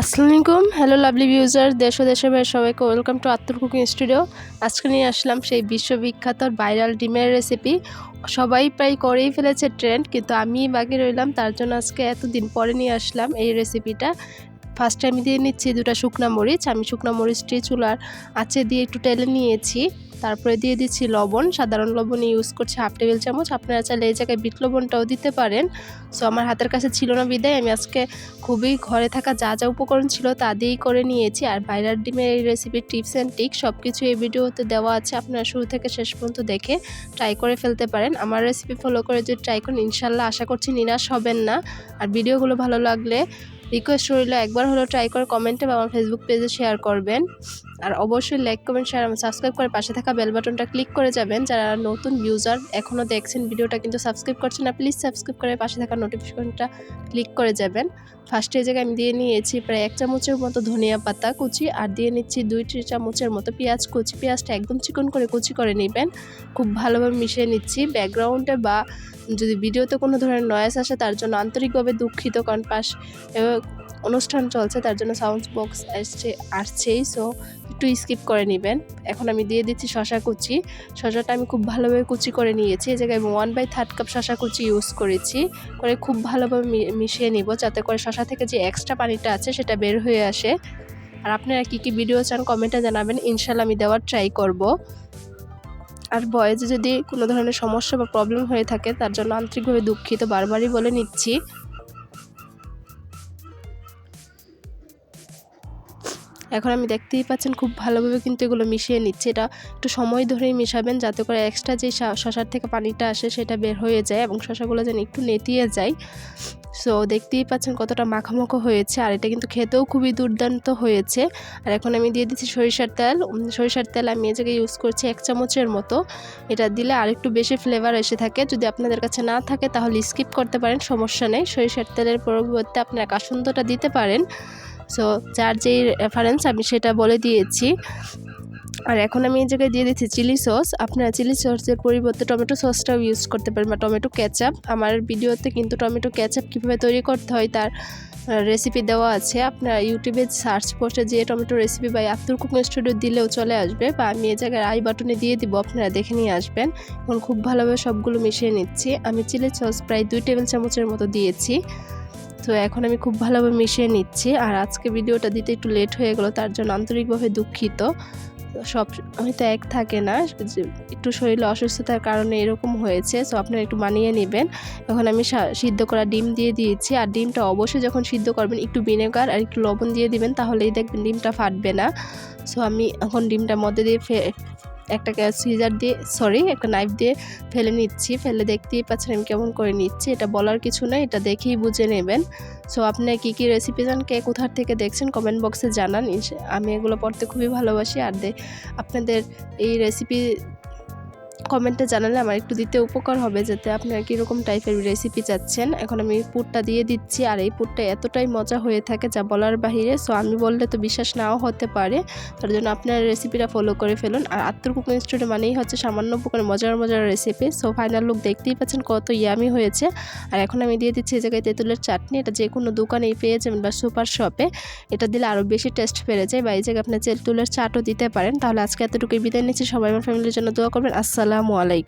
আসসালামু আলাইকুম। Hello lovely ভিউজার দেশ ও দেশের বাইরে সবাইকে ওয়েলকাম টু আত্মর কুকিং স্টুডিও আজকে নিয়ে আসলাম সেই বিশ্ববিখ্যাত ভাইরাল ডিমের রেসিপি সবাই প্রায় করেই ফেলেছে ট্রেন্ড কিন্তু আমি বাকি রইলাম। তার জন্য আজকে এতদিন পরে নিয়ে আসলাম এই রেসিপিটা ফার্স্ট আমি দিয়ে নিচ্ছি দুটা শুকনা মরিচ। আমি শুকনা মরিচটি চুলার আঁচে দিয়ে একটু টেলে নিয়েছি। তারপরে দিয়ে দিচ্ছি লবণ, সাধারণ লবণ ইউজ করছি হাফ টেবিল চামচ। আপনারা চাইলে এই জায়গায় বিট লবণটাও দিতে পারেন। সো আমার হাতের কাছে ছিল না বিদায়। আমি আজকে খুবই ঘরে থাকা যা যা উপকরণ ছিল তা দিয়েই করে নিয়েছি। আর বাইরার ডিমের এই রেসিপির টিপস অ্যান্ড টিক সব কিছু এই ভিডিওতে দেওয়া আছে। আপনারা শুরু থেকে শেষ পর্যন্ত দেখে ট্রাই করে ফেলতে পারেন। আমার রেসিপি ফলো করে যদি ট্রাই করেন ইনশাল্লাহ আশা করছি নিরাশ হবেন না। আর ভিডিওগুলো ভালো লাগলে রিকোয়েস্ট রইল একবার হলো ট্রাই করে কমেন্টে বা আমার ফেসবুক পেজে শেয়ার করবেন। আর অবশ্যই লাইক কমেন্ট শেয়ার এবং সাবস্ক্রাইব করে পাশে থাকা বেল বাটনটা ক্লিক করে যাবেন। যারা নতুন ইউজার এখনও দেখছেন, ভিডিওটা কিন্তু সাবস্ক্রাইব করছেন না প্লিজ সাবস্ক্রাইব করে পাশে থাকা নোটিফিকেশনটা ক্লিক করে যাবেন। ফার্স্টে জায়গায় আমি দিয়ে নিয়েছি প্রায় এক চামচের মতো ধনিয়া পাতা কুচি আর দিয়ে নিচ্ছি দুই চামচের মতো পেঁয়াজ কুচি। পেঁয়াজটা একদম চিকন করে কুচি করে নেবেন। খুব ভালোভাবে মিশিয়ে নিচ্ছি। ব্যাকগ্রাউন্ডে বা যদি ভিডিওতে কোনো ধরনের নয়েস আসে, তার জন্য আন্তরিকভাবে দুঃখিত। কারণ পাশ অনুষ্ঠান চলছে, তার জন্য সাউন্ড বক্স আসছে, আসছেই সো একটু স্কিপ করে নেবেন। এখন আমি দিয়ে দিচ্ছি শশা কুচি। শশাটা আমি খুব ভালোভাবে কুচি করে নিয়েছি। এই জায়গায় আমি ওয়ান বাই থার্ড কাপ শশা কুচি ইউজ করেছি। করে খুব ভালোভাবে মিশিয়ে নিব, যাতে করে শশা থেকে যে এক্সট্রা পানিটা আছে, সেটা বের হয়ে আসে। আর আপনারা কী কী ভিডিও চান কমেন্টে জানাবেন। ইনশাল্লাহ আমি দেওয়ার ট্রাই করব। আর বয়েজে যদি কোনো ধরনের সমস্যা বা প্রবলেম হয়ে থাকে, তার জন্য আন্তরিকভাবে দুঃখিত। বারবারই বলে নিচ্ছি। এখন আমি দেখতেই পাচ্ছেন খুব ভালোভাবে কিন্তু এগুলো মিশিয়ে নিচ্ছে। এটা একটু সময় ধরেই মিশাবেন যাতে করে এক্সট্রা যে শশার থেকে পানিটা আসে সেটা বের হয়ে যায় এবং শশাগুলো যেন একটু নেতিয়ে যায়। সো দেখতেই পাচ্ছেন কতটা মাখামাখো হয়েছে আর এটা কিন্তু খেতেও খুবই দুর্দান্ত হয়েছে। আর এখন আমি দিয়ে দিচ্ছি সরিষার তেল। সরিষার তেল আমি এ জায়গায় ইউজ করছি এক চামচের মতো। এটা দিলে আর একটু বেশি ফ্লেভার এসে থাকে। যদি আপনাদের কাছে না থাকে তাহলে স্কিপ করতে পারেন, সমস্যা নেই। সরিষার তেলের পরিবর্তে আপনারা কাসুন্দটা দিতে পারেন। সো যার যেই রেফারেন্স আমি সেটা বলে দিয়েছি। আর এখন আমি এই জায়গায় দিয়ে দিচ্ছি চিলি সস আপনারা চিলি সসের পরিবর্তে টমেটো সসটাও ইউজ করতে পারেন বা টমেটো ক্যাচাপ আমার ভিডিওতে কিন্তু টমেটো ক্যাচাপ কীভাবে তৈরি করতে হয় তার রেসিপি দেওয়া আছে। আপনারা ইউটিউবে সার্চ পোস্টে যে টমেটো রেসিপি বা আব্দুল কুকিং স্টুডিও দিলেও চলে আসবে বা আমি এই জায়গায় আই বাটনে দিয়ে দিব, আপনারা দেখে নিয়ে আসবেন। এখন খুব ভালোভাবে সবগুলো মিশিয়ে নিচ্ছি। আমি চিলি সস প্রায় দুই টেবিল চামচের মতো দিয়েছি। তো এখন আমি খুব ভালোভাবে মিশিয়ে নিচ্ছি। আর আজকে ভিডিওটা দিতে একটু লেট হয়ে গেলো, তার জন্য আন্তরিকভাবে দুঃখিত। সব হয়তো এক থাকে না একটু শরীরে অসুস্থতার কারণে এরকম হয়েছে সো আপনারা একটু মানিয়ে নেবেন। এখন আমি সিদ্ধ করা ডিম দিয়ে দিয়েছি, আর ডিমটা অবশ্যই যখন সিদ্ধ করবেন, একটু ভিনেগার আর একটু লবণ দিয়ে দিবেন, তাহলেই দেখবেন ডিমটা ফাটবে না। সো আমি এখন ডিমটা মধ্যে দিয়ে একটা সিজার দিয়ে সরি একটা নাইফ দিয়ে ফেলে নিচ্ছি। ফেলে দেখতেই পাচ্ছেন আমি কেমন করে নিচ্ছি। এটা বলার কিছু নয় এটা দেখেই বুঝে নেবেন। সো আপনি কী কী রেসিপি জান? কে কোথার থেকে দেখছেন? কমেন্ট বক্সে জানান। আমি এগুলো পড়তে খুবই ভালোবাসি। আর দে আপনাদের এই রেসিপি কমেন্টে জানালে আমার একটু দিতে উপকার হবে যাতে আপনারা কীরকম টাইপের রেসিপি চাচ্ছেন। এখন আমি পুরটা দিয়ে দিচ্ছি আর এই পুরটা এতটাই মজা হয়ে থাকে যা বলার বাহিরে। সো আমি বললে তো বিশ্বাস নাও হতে পারে। তার জন্য আপনার রেসিপিটা ফলো করে ফেলুন। আর আত্মর কুকিং স্টুডিও মানেই হচ্ছে সামান্য পুকুর মজার মজার রেসিপি সো ফাইনাল লুক দেখতেই পাচ্ছেন কত ইয়ামি হয়েছে। আর এখন আমি দিয়ে দিচ্ছি এই জায়গায় তেঁতুলের চাটনি। এটা যে কোনো দোকানেই পেয়ে যাবেন বা সুপার শপে এটা দিলে আরও বেশি টেস্ট বেড়ে যায়। বা এই জায়গায় আপনার তেঁতুলের চাটও দিতে পারেন। তাহলে আজকে এতটুকুই বিদায় নিচ্ছি। সবাই আমার ফ্যামিলির জন্য দোয়া করবেন। আসসালাম আসসালামু আলাইকুম।